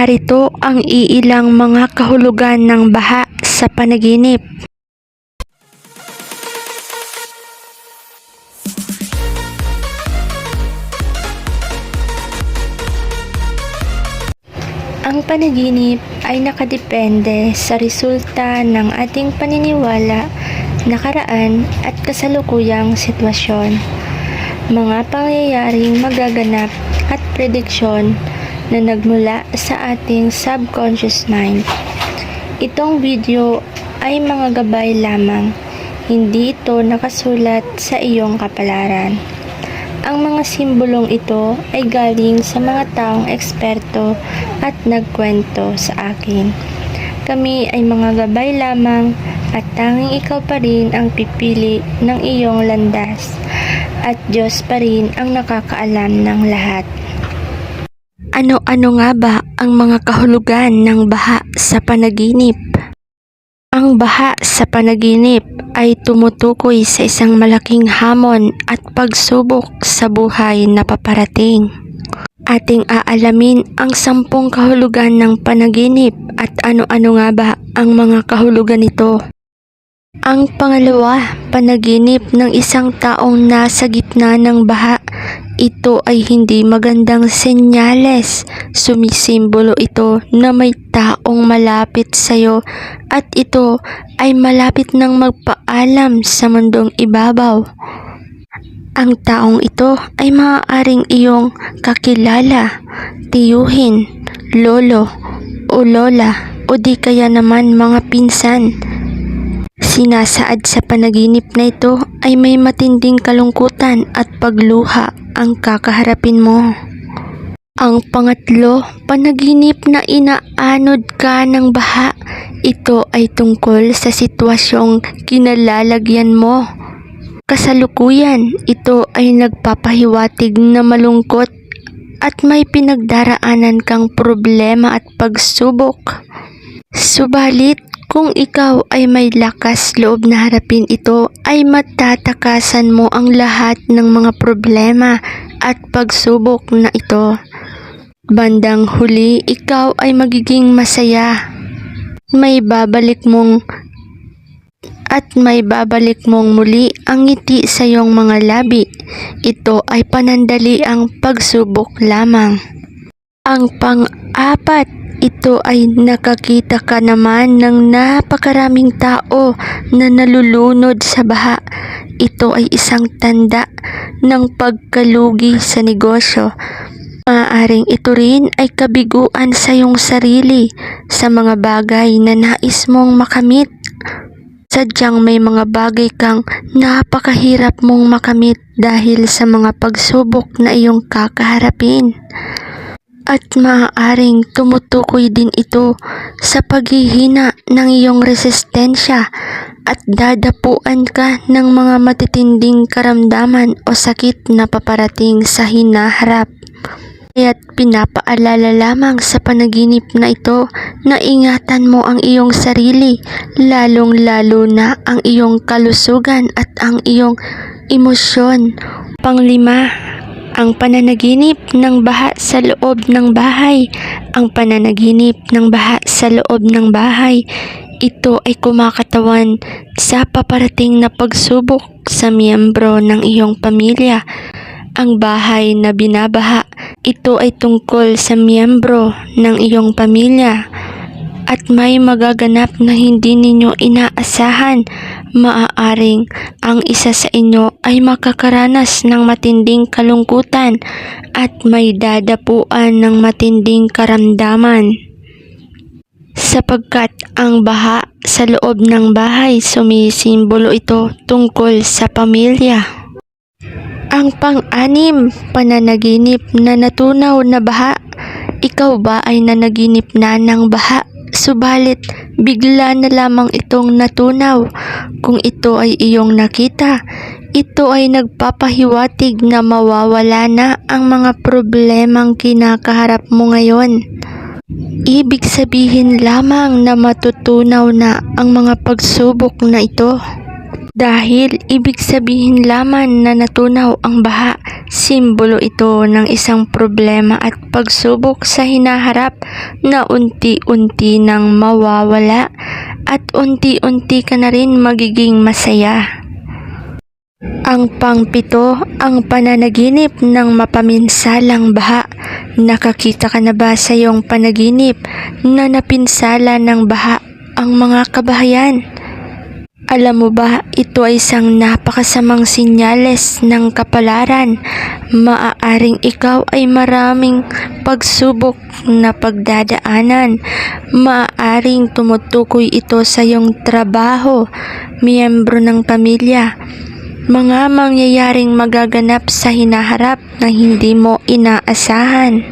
Narito ang iilang mga kahulugan ng baha sa panaginip. Ang panaginip ay nakadepende sa resulta ng ating paniniwala, nakaraan at kasalukuyang sitwasyon. Mga pangyayaring magaganap at prediksyon na nagmula sa ating subconscious mind. Itong video ay mga gabay lamang, hindi ito nakasulat sa iyong kapalaran. Ang mga simbolong ito ay galing sa mga taong eksperto at nagkwento sa akin. Kami ay mga gabay lamang at tanging ikaw pa rin ang pipili ng iyong landas at Diyos pa rin ang nakakaalam ng lahat. Ano-ano nga ba ang mga kahulugan ng baha sa panaginip? Ang baha sa panaginip ay tumutukoy sa isang malaking hamon at pagsubok sa buhay na paparating. Ating aalamin ang sampung kahulugan ng panaginip at ano-ano nga ba ang mga kahulugan nito. Ang pangalawa, panaginip ng isang taong nasa gitna ng baha. Ito ay hindi magandang senyales. Sumisimbolo ito na may taong malapit sa iyo at ito ay malapit ng magpaalam sa mundong ibabaw. Ang taong ito ay maaaring iyong kakilala, tiyuhin, lolo o lola o di kaya naman mga pinsan. Sinasaad sa panaginip na ito ay may matinding kalungkutan at pagluha ang kakaharapin mo. Ang pangatlo, panaginip na inaanod ka ng baha. Ito ay tungkol sa sitwasyong kinalalagyan mo. Kasalukuyan, ito ay nagpapahiwatig na malungkot at may pinagdaraanan kang problema at pagsubok. Subalit, kung ikaw ay may lakas loob na harapin ito, ay matatakasan mo ang lahat ng mga problema at pagsubok na ito. Bandang huli, ikaw ay magiging masaya. May babalik mong at may babalik mong muli ang ngiti sa iyong mga labi. Ito ay panandali ang pagsubok lamang. Ang pang-apat, ito ay nakakita ka naman ng napakaraming tao na nalulunod sa baha. Ito ay isang tanda ng pagkalugi sa negosyo. Maaaring ito rin ay kabiguan sa iyong sarili sa mga bagay na nais mong makamit. Sadyang may mga bagay kang napakahirap mong makamit dahil sa mga pagsubok na iyong kakaharapin. At maaaring tumutukoy din ito sa paghihina ng iyong resistensya at dadapuan ka ng mga matitinding karamdaman o sakit na paparating sa hinaharap. Kaya't pinapaalala lamang sa panaginip na ito na ingatan mo ang iyong sarili, lalong-lalo na ang iyong kalusugan at ang iyong emosyon. Panglima, ang pananaginip ng baha sa loob ng bahay. Ang pananaginip ng baha sa loob ng bahay. Ito ay kumakatawan sa paparating na pagsubok sa miyembro ng iyong pamilya. Ang bahay na binabaha, ito ay tungkol sa miyembro ng iyong pamilya at may magaganap na hindi ninyo inaasahan, maaaring ang isa sa inyo ay makakaranas ng matinding kalungkutan at may dadapuan ng matinding karamdaman. Sapagkat ang baha sa loob ng bahay sumisimbolo ito tungkol sa pamilya. Ang pang-anim, pananaginip na natunaw na baha. Ikaw ba ay nanaginip na ng baha? Subalit, bigla na lamang itong natunaw. Kung ito ay iyong nakita, ito ay nagpapahiwatig na mawawala na ang mga problemang kinakaharap mo ngayon. Ibig sabihin lamang na matutunaw na ang mga pagsubok na ito. Dahil ibig sabihin lamang na natunaw ang baha, simbolo ito ng isang problema at pagsubok sa hinaharap na unti-unti nang mawawala at unti-unti ka na rin magiging masaya. Ang pangpito, ang pananaginip ng mapaminsalang baha. Nakakita ka na ba sa iyong panaginip na napinsala ng baha ang mga kabahayan? Alam mo ba, ito ay isang napakasamang sinyales ng kapalaran. Maaaring ikaw ay maraming pagsubok na pagdadaanan. Maaaring tumutukoy ito sa iyong trabaho, miyembro ng pamilya, mga mangyayaring magaganap sa hinaharap na hindi mo inaasahan.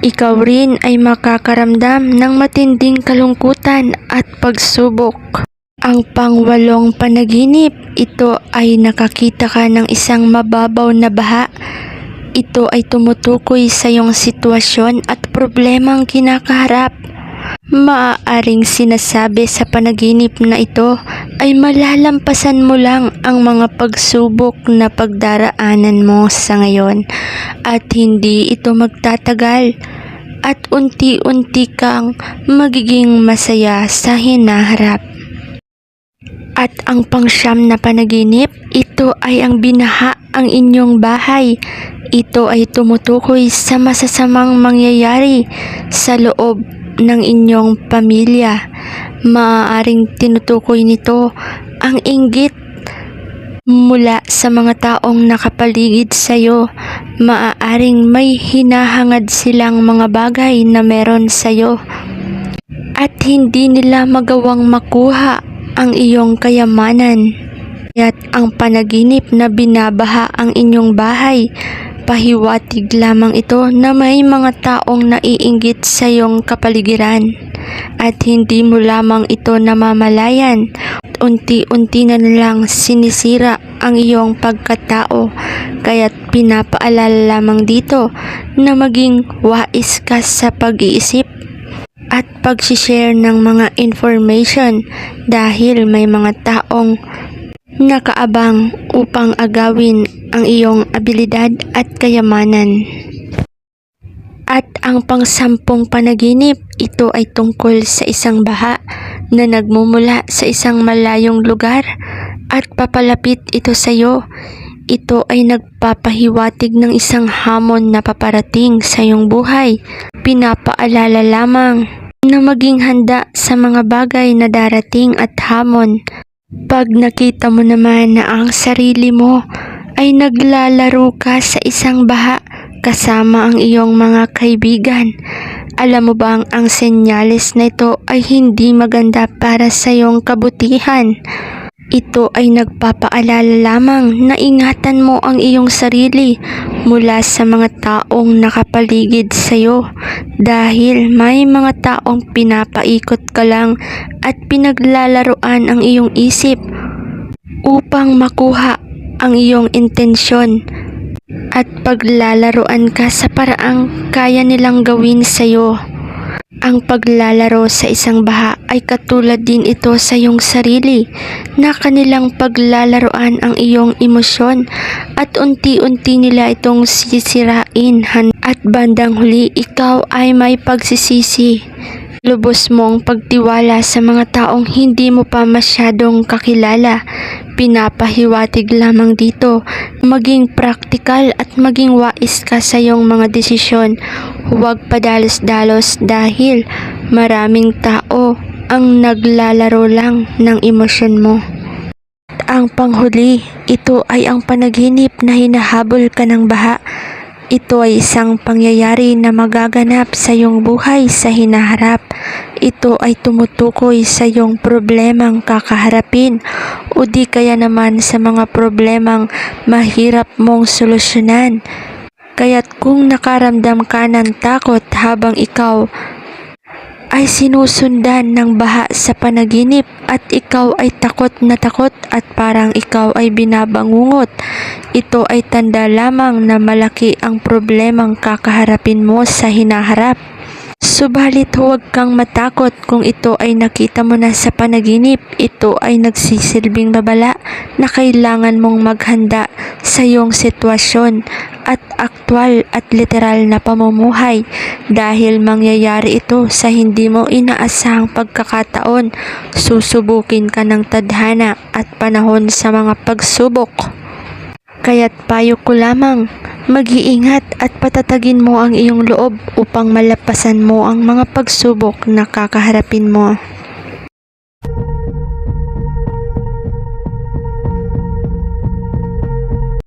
Ikaw rin ay makakaramdam ng matinding kalungkutan at pagsubok. Ang pangwalong panaginip, ito ay nakakita ka ng isang mababaw na baha. Ito ay tumutukoy sa iyong sitwasyon at problemang kinakaharap. Maaaring sinasabi sa panaginip na ito ay malalampasan mo lang ang mga pagsubok na pagdaraanan mo sa ngayon at hindi ito magtatagal at unti-unti kang magiging masaya sa hinaharap. At ang pangsyam na panaginip, ito ay ang binaha ang inyong bahay. Ito ay tumutukoy sa masasamang mangyayari sa loob ng inyong pamilya. Maaaring tinutukoy nito ang inggit mula sa mga taong nakapaligid sa iyo. Maaaring may hinahangad silang mga bagay na meron sa iyo at hindi nila magawang makuha ang iyong kayamanan. Kaya't ang panaginip na binabaha ang inyong bahay, pahiwatig lamang ito na may mga taong naiinggit sa iyong kapaligiran at hindi mo lamang ito namamalayan. Unti-unti na nilang sinisira ang iyong pagkatao kaya't pinapaalala lamang dito na maging wais ka sa pag-iisip at pag-share ng mga information dahil may mga taong nakaabang upang agawin ang iyong abilidad at kayamanan. At ang pangsampung panaginip, ito ay tungkol sa isang baha na nagmumula sa isang malayong lugar at papalapit ito sa iyo. Ito ay nagpapahiwatig ng isang hamon na paparating sa iyong buhay. Pinapaalala lamang na maging handa sa mga bagay na darating at hamon. Pag nakita mo naman na ang sarili mo ay naglalaro ka sa isang baha kasama ang iyong mga kaibigan, alam mo bang ang senyales na ito ay hindi maganda para sa iyong kabutihan? Ito ay nagpapaalala lamang na ingatan mo ang iyong sarili mula sa mga taong nakapaligid sa iyo dahil may mga taong pinapaikot ka lang at pinaglalaroan ang iyong isip upang makuha ang iyong intensyon at paglalaroan ka sa paraang kaya nilang gawin sa iyo. Ang paglalaro sa isang baha ay katulad din ito sa iyong sarili na kanilang paglalaroan ang iyong emosyon at unti-unti nila itong sisirain at bandang huli ikaw ay may pagsisisi. Lubos mong pagtiwala sa mga taong hindi mo pa masyadong kakilala. Pinapahiwatig lamang dito, maging praktikal at maging wais ka sa iyong mga desisyon. Huwag padalos-dalos dahil maraming tao ang naglalaro lang ng emosyon mo. At ang panghuli, ito ay ang panaginip na hinahabol ka ng baha. Ito ay isang pangyayari na magaganap sa iyong buhay sa hinaharap. Ito ay tumutukoy sa iyong problemang kakaharapin o di kaya naman sa mga problemang mahirap mong solusyonan. Kaya't kung nakaramdam ka ng takot habang ikaw ay sinusundan ng baha sa panaginip at ikaw ay takot na takot at parang ikaw ay binabangungot. Ito ay tanda lamang na malaki ang problemang kakaharapin mo sa hinaharap. Subalit huwag kang matakot kung ito ay nakita mo na sa panaginip. Ito ay nagsisilbing babala na kailangan mong maghanda sa iyong sitwasyon at aktwal at literal na pamumuhay dahil mangyayari ito sa hindi mo inaasahang pagkakataon. Susubukin ka ng tadhana at panahon sa mga pagsubok. Kaya't payo ko lamang, mag-iingat at patatagin mo ang iyong loob upang malapasan mo ang mga pagsubok na kakaharapin mo.